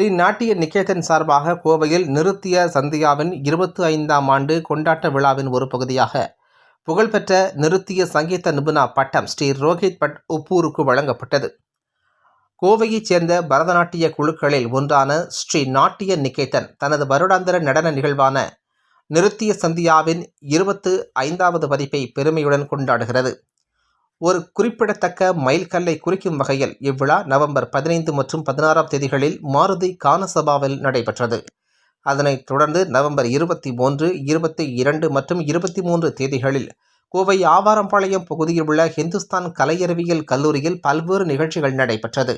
ஸ்ரீ நாட்டிய நிகேதன் சார்பாக கோவையில் நிருத்திய சந்தியாவின் இருபத்தி ஐந்தாம் ஆண்டு கொண்டாட்ட விழாவின் ஒரு பகுதியாக புகழ்பெற்ற நிருத்திய சங்கீத நிபுணா பட்டம் ஸ்ரீ ரோஹித் பட் உப்பூருக்கு வழங்கப்பட்டது. கோவையைச் சேர்ந்த பரதநாட்டிய குழுக்களில் ஒன்றான ஸ்ரீ நாட்டிய நிகேதன் தனது வருடாந்திர நடன நிகழ்வான நிருத்திய சந்தியாவின் இருபத்து ஐந்தாவது பதிப்பை பெருமையுடன் கொண்டாடுகிறது. ஒரு குறிப்பிடத்தக்க மைல்கல்லை குறிக்கும் வகையில் இவ்விழா நவம்பர் பதினைந்து மற்றும் பதினாறாம் தேதிகளில் மாருதி கானசபாவில் நடைபெற்றது. அதனைத் தொடர்ந்து நவம்பர் இருபத்தி மூன்று இருபத்தி இரண்டு மற்றும் இருபத்தி மூன்று தேதிகளில் கோவை ஆவாரம்பாளையம் பகுதியில் உள்ள ஹிந்துஸ்தான் கலையறிவியல் கல்லூரியில் பல்வேறு நிகழ்ச்சிகள் நடைபெற்றது.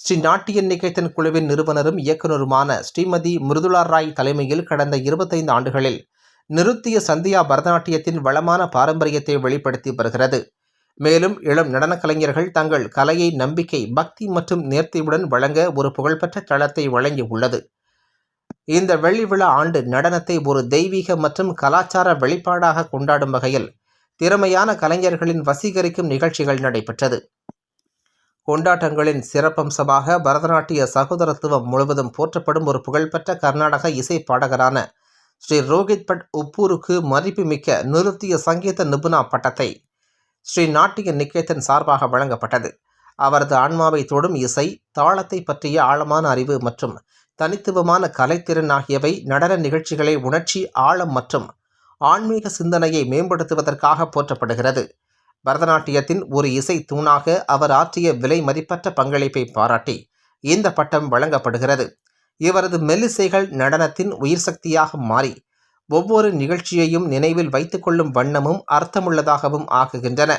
ஸ்ரீ நாட்டியன் நிகேதன் குழுவின் நிறுவனரும் இயக்குனருமான ஸ்ரீமதி மிருதுலா ராய் தலைமையில் கடந்த இருபத்தைந்து ஆண்டுகளில் நிறுத்திய சந்தியா பரதநாட்டியத்தின் வளமான பாரம்பரியத்தை வெளிப்படுத்தி வருகிறது. மேலும் இளம் நடனக் கலைஞர்கள் தங்கள் கலையை நம்பிக்கை பக்தி மற்றும் நேர்த்தியுடன் வழங்க ஒரு புகழ்பெற்ற தளத்தை வழங்கி உள்ளது இந்த வெள்ளி விழா ஆண்டு நடனத்தை ஒரு தெய்வீக மற்றும் கலாச்சார வெளிப்பாடாக கொண்டாடும் வகையில் திறமையான கலைஞர்களின் வசீகரிக்கும் நிகழ்ச்சிகள் நடைபெற்றது. கொண்டாட்டங்களின் சிறப்பம்சமாக பரதநாட்டிய சகோதரத்துவம் முழுவதும் போற்றப்படும் ஒரு புகழ்பெற்ற கர்நாடக இசை பாடகரான ஸ்ரீ ரோஹித் பட் உப்பூருக்கு மதிப்புமிக்க நிறுத்திய சங்கீத நிபுணா பட்டத்தை ஸ்ரீ நாட்டிய நிகேதன் சார்பாக வழங்கப்பட்டது. அவரது ஆன்மாவை தொடும் இசை தாளத்தை பற்றிய ஆழமான அறிவு மற்றும் தனித்துவமான கலைத்திறன் ஆகியவை நடன நிகழ்ச்சிகளை உணர்ச்சி ஆழம் மற்றும் ஆன்மீக சிந்தனையை மேம்படுத்துவதற்காக போற்றப்படுகிறது. பரதநாட்டியத்தின் ஒரு இசை தூணாக அவர் ஆற்றிய விலை மதிப்பற்ற பங்களிப்பை பாராட்டி இந்த பட்டம் வழங்கப்படுகிறது. இவரது மெல்லிசைகள் நடனத்தின் உயிர் சக்தியாக மாறி ஒவ்வொரு நிகழ்ச்சியையும் நினைவில் வைத்துக்கொள்ளும் வண்ணமும் அர்த்தமுள்ளதாகவும் ஆக்குகின்றன.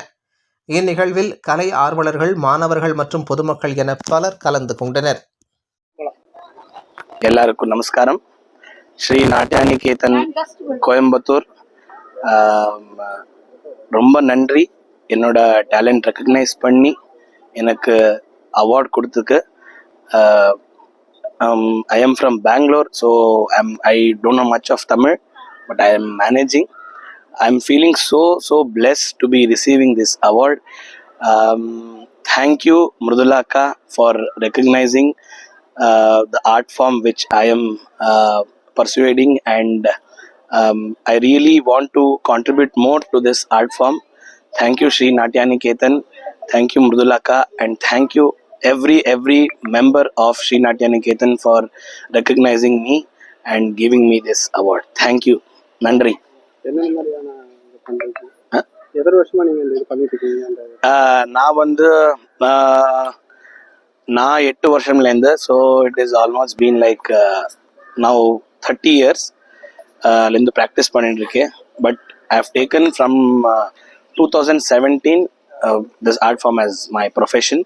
இந்நிகழ்வில் கலை ஆர்வலர்கள் மாணவர்கள் மற்றும் பொதுமக்கள் என பலர் கலந்து கொண்டனர். எல்லாருக்கும் நமஸ்காரம். ஸ்ரீ நாட்டியானிகேதன் கோயம்புத்தூர். ரொம்ப நன்றி. என்னோட டேலண்ட் ரெக்கக்னைஸ் பண்ணி எனக்கு award கொடுத்துக்கு I am from Bangalore so I'm I don't know much of Tamil but I am managing. I'm feeling so, so blessed to be receiving this award. Um, thank you, Murdulaka, for recognizing uh, the art form which I am uh, pursuing, and um, I really want to contribute more to this art form. Thank you, Sri Natyani Ketan. Thank you, Murdulaka, and thank you every every member of Sri Natyani Ketan for recognizing me and giving me this award. Thank you. Uh, நான் வந்து நான் எட்டு வருஷம்லேருந்து so it is almost been like now thirty years லேருந்து practice பண்ணிட்டு இருக்கேன் but I have taken from two thousand seventeen this art form as my profession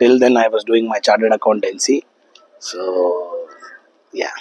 till then I was doing my chartered accountancy so yeah